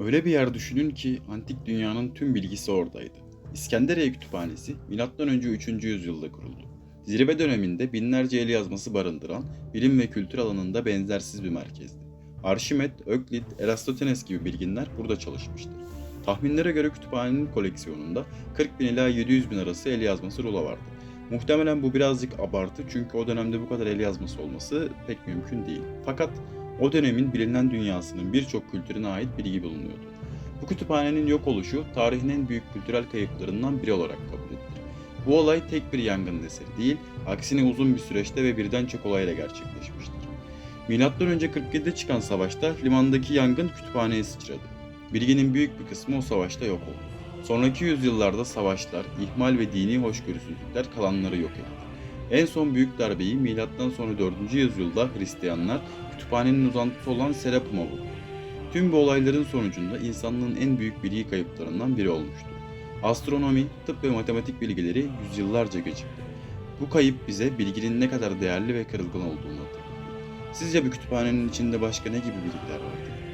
Öyle bir yer düşünün ki antik dünyanın tüm bilgisi oradaydı. İskenderiye Kütüphanesi M.Ö. 3. yüzyılda kuruldu. Zirve döneminde binlerce el yazması barındıran bilim ve kültür alanında benzersiz bir merkezdi. Arşimet, Öklit, Erastotenes gibi bilginler burada çalışmıştır. Tahminlere göre kütüphanenin koleksiyonunda 40 bin ila 700 bin arası el yazması rulo vardı. Muhtemelen bu birazcık abartı çünkü o dönemde bu kadar el yazması olması pek mümkün değil. Fakat o dönemin bilinen dünyasının birçok kültürüne ait bilgi bulunuyordu. Bu kütüphanenin yok oluşu tarihin en büyük kültürel kayıplarından biri olarak kabul edilir. Bu olay tek bir yangın eseri değil, aksine uzun bir süreçte ve birden çok olayla gerçekleşmiştir. Milattan önce 47'de çıkan savaşta limandaki yangın kütüphaneye sıçradı. Bilginin büyük bir kısmı o savaşta yok oldu. Sonraki yüzyıllarda savaşlar, ihmal ve dini hoşgörüsüzlükler kalanları yok etti. En son büyük darbeyi milattan sonra 4. yüzyılda Hristiyanlar kütüphanenin uzantısı olan Serapum'a vurdu. Tüm bu olayların sonucunda insanlığın en büyük bilgi kayıplarından biri olmuştur. Astronomi, tıp ve matematik bilgileri yüzyıllarca gecikti. Bu kayıp bize bilginin ne kadar değerli ve kırılgan olduğunu hatırlatıyor. Sizce bu kütüphanenin içinde başka ne gibi bilgiler vardı?